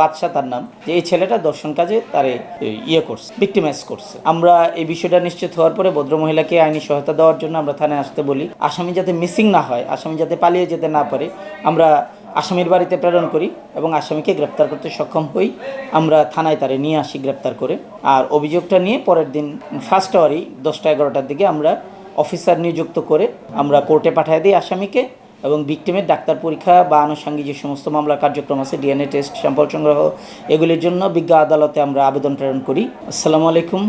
বাদশা তার নাম, যে এই ছেলেটা দর্শন কাজে তারে ইয়ে করছে ভিক্টিমাইজ করছে। আমরা এই বিষয়টা নিশ্চিত হওয়ার পরে ভদ্রমহিলাকে আইনি সহায়তা দেওয়ার জন্য আমরা থানায় আসতে বলি। আসামি যাতে মিসিং না হয়, আসামি যাতে পালিয়ে যেতে না পারে, আমরা আসামির বাড়িতে প্রেরণ করি এবং আসামিকে গ্রেপ্তার করতে সক্ষম হই। আমরা থানায় তারে নিয়ে আসি গ্রেপ্তার করে। আর অভিযোগটা নিয়ে পরের দিন ফার্স্ট আওয়ারই দশটা এগারোটার দিকে আমরা অফিসার নিযুক্ত করে আমরা কোর্টে পাঠিয়ে দিই আসামিকে। এবং ভিকটিমের ডাক্তার পরীক্ষা বা আনুষঙ্গিক যে সমস্ত মামলা কার্যক্রম আছে ডিএনএ টেস্ট স্যাম্পল সংগ্রহ, এগুলির জন্য বিজ্ঞ আদালতে আমরা আবেদন প্রেরণ করি। আসসালামু আলাইকুম।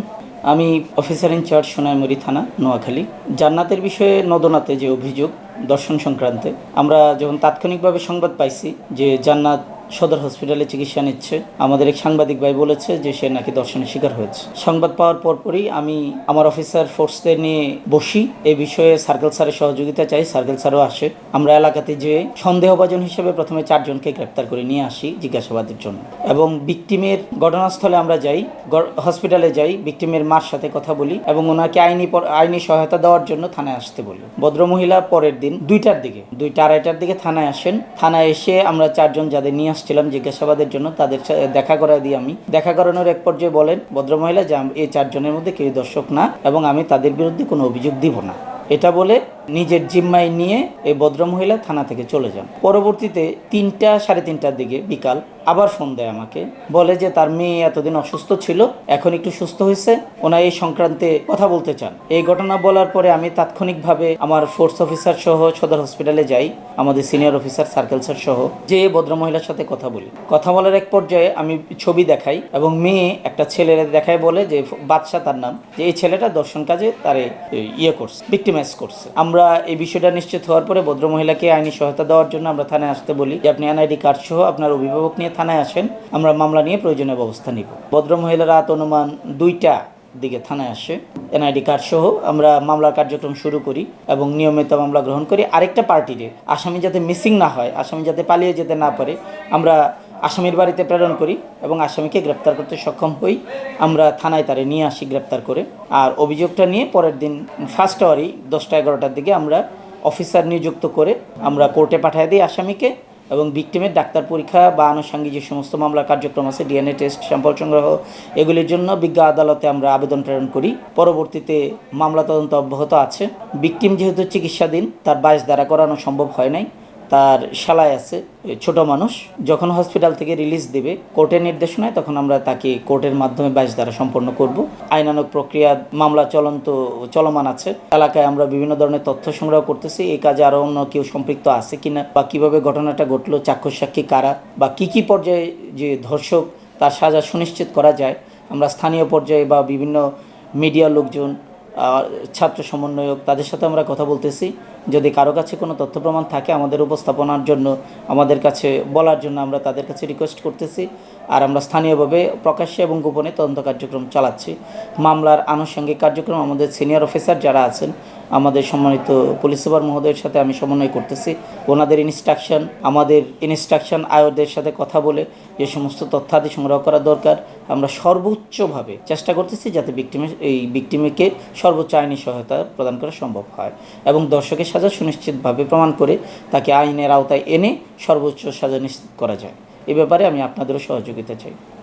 আমি অফিসার ইনচার্জ সোনাইমুড়ি থানা, নোয়াখালী। জান্নাতের বিষয়ে নদনাতে যে অভিযোগ, দর্শন সংক্রান্তে, আমরা যখন তাৎক্ষণিকভাবে সংবাদ পাইছি যে জান্নাত সদর হসপিটালে চিকিৎসা নিচ্ছে। আমাদের এক সাংবাদিক ভাই বলেছে যে সে নাকি দর্শনের শিকার হয়েছে। সংবাদ পাওয়ার পরপরই আমি আমার অফিসার ফোর্সদের নিয়ে বসি। এই বিষয়ে সার্কেল স্যারের সহযোগিতা চাই, সার্কেল স্যারও আসে। আমরা এলাকাতে যে সন্দেহভাজন হিসেবে প্রথমে চারজনকে গ্রেপ্তার করে নিয়ে আসি জিজ্ঞাসাবাদের জন্য। এবং ভিকটিমের ঘটনাস্থলে আমরা যাই হসপিটালে যাই, ভিকটিমের মার সাথে কথা বলি এবং ওনাকে আইনি আইনি সহায়তা দেওয়ার জন্য থানায় আসতে বলি। ভদ্রমহিলা পরের দিন দুইটার দিকে, দুইটা আড়াইটার দিকে থানায় আসেন। থানায় এসে আমরা চারজন যাদের নিয়ে আসছিলাম জিজ্ঞাসাবাদের জন্য, তাদের দেখা করাই দিই আমি। দেখা করানোর এক পর্যায়ে বলেন, ভদ্রমহিলা, যে এই চারজনের মধ্যে কেউ দর্শক না এবং আমি তাদের বিরুদ্ধে কোনো অভিযোগ দিব না। এটা বলে নিজের জিম্মায় নিয়ে এই ভদ্রমহিলা থানা থেকে চলে যান। পরবর্তীতে তিনটা সাড়ে তিনটার দিকে বিকাল আবার ফোন দেয় আমাকে। বলে যে, তার মেয়ে এতদিন অসুস্থ ছিল, এখন একটু সুস্থ হয়েছে। ওনা এই সংক্রান্তে কথা বলতে চান। এই ঘটনা বলার পরে আমি তাৎক্ষণিকভাবে আমার ফোর্স অফিসার সহ সদর হসপিটালে যাই, আমাদের সিনিয়র অফিসার সার্কেল স্যার সহ, যে ভদ্রমহিলার সাথে কথা বলি। কথা বলার এক পর্যায়ে আমি ছবি দেখাই এবং মেয়ে একটা ছেলের দেখায় বলে যে, বাদশা তার নাম। যে এই ছেলেটা দর্শন কাজে তারে ইয়ে করছে ভিক্টিমাইজ করছে। আমরা এই বিষয়টা নিশ্চিত হওয়ার পরে ভদ্রমহিলাকে আইনি সহায়তা দেওয়ার জন্য আমরা থানায় আসতে বলি যে আপনি এনআইডি কার্ড সহ আপনার অভিভাবক নিয়ে থানায় আসেন, আমরা মামলা নিয়ে প্রয়োজনীয় ব্যবস্থা নিব। ভদ্রমহিলা রাত অনুমান দুইটা দিকে থানায় আসে, এনআইডি কার্ড সহ আমরা মামলার কার্যক্রম শুরু করি এবং নিয়মিত মামলা গ্রহণ করি। আরেকটা পার্টিরে আসামি যাতে মিসিং না হয়, আসামি যাতে পালিয়ে যেতে না পারে, আমরা আসামির বাড়িতে প্রেরণ করি এবং আসামিকে গ্রেপ্তার করতে সক্ষম হই। আমরা থানায় তারে নিয়ে আসি গ্রেপ্তার করে। আর অভিযোগটা নিয়ে পরের দিন ফার্স্ট আওয়ারই দশটা এগারোটার দিকে আমরা অফিসার নিযুক্ত করে আমরা কোর্টে পাঠিয়ে দিই আসামিকে এবং ভিকটিমের ডাক্তার পরীক্ষা বা আনুষঙ্গিক যে সমস্ত মামলা কার্যক্রম আছে ডিএনএ টেস্ট স্যাম্পল সংগ্রহ, এগুলির জন্য বিজ্ঞ আদালতে আমরা আবেদন প্রেরণ করি। পরবর্তীতে মামলা তদন্ত অব্যাহত আছে। ভিকটিম যেহেতু চিকিৎসাধীন, তার বাইশ দ্বারা করানো সম্ভব হয় নাই। তার শালায় আছে ছোট মানুষ, যখন হসপিটাল থেকে রিলিজ দেবে, কোর্টের নির্দেশনায় তখন আমরা তাকে কোর্টের মাধ্যমে বাইশ দ্বারা সম্পন্ন করব। আইনানুক প্রক্রিয়া, মামলা চলন্ত, চলমান আছে। এলাকায় আমরা বিভিন্ন ধরনের তথ্য সংগ্রহ করতেছি, এই কাজে আরও অন্য কেউ সম্পৃক্ত আছে কিনা, বা কীভাবে ঘটনাটা ঘটলো, চাক্ষুষ সাক্ষী কারা, বা কি কি পর্যায়ে যে ধর্ষক, তার সাজা সুনিশ্চিত করা যায়। আমরা স্থানীয় পর্যায়ে বা বিভিন্ন মিডিয়া লোকজন ছাত্র সমন্বয়ক, তাদের সাথে আমরা কথা বলতেছি। যদি কারও কাছে কোনো তথ্য প্রমাণ থাকে আমাদের উপস্থাপনার জন্য, আমাদের কাছে বলার জন্য আমরা তাদের কাছে রিকোয়েস্ট করতেছি। আর আমরা স্থানীয়ভাবে প্রকাশ্যে এবং গোপনে তদন্ত কার্যক্রম চালাচ্ছি। মামলার আনুষঙ্গিক কার্যক্রম আমাদের সিনিয়র অফিসার যারা আছেন আমাদের সম্মানিত পুলিশ সুপার মহোদয়ের সাথে আমি সমন্বয় করতেছি। ওনাদের ইনস্ট্রাকশন আমাদের ইনস্ট্রাকশন আয়োদের সাথে কথা বলে যে সমস্ত তথ্যাদি সংগ্রহ করা দরকার। আমরা সর্বোচ্চভাবে চেষ্টা করতেছি যাতে ভিক্টিমের এই ভিক্টিমকে সর্বোচ্চ আইনি সহায়তা প্রদান করা সম্ভব হয় এবং দর্শকের সাজা সুনিশ্চিতভাবে প্রমাণ করে তাকে আইনের আওতায় এনে সর্বোচ্চ সাজা নিশ্চিত করা যায়। এ ব্যাপারে আমি আপনাদেরও সহযোগিতা চাই।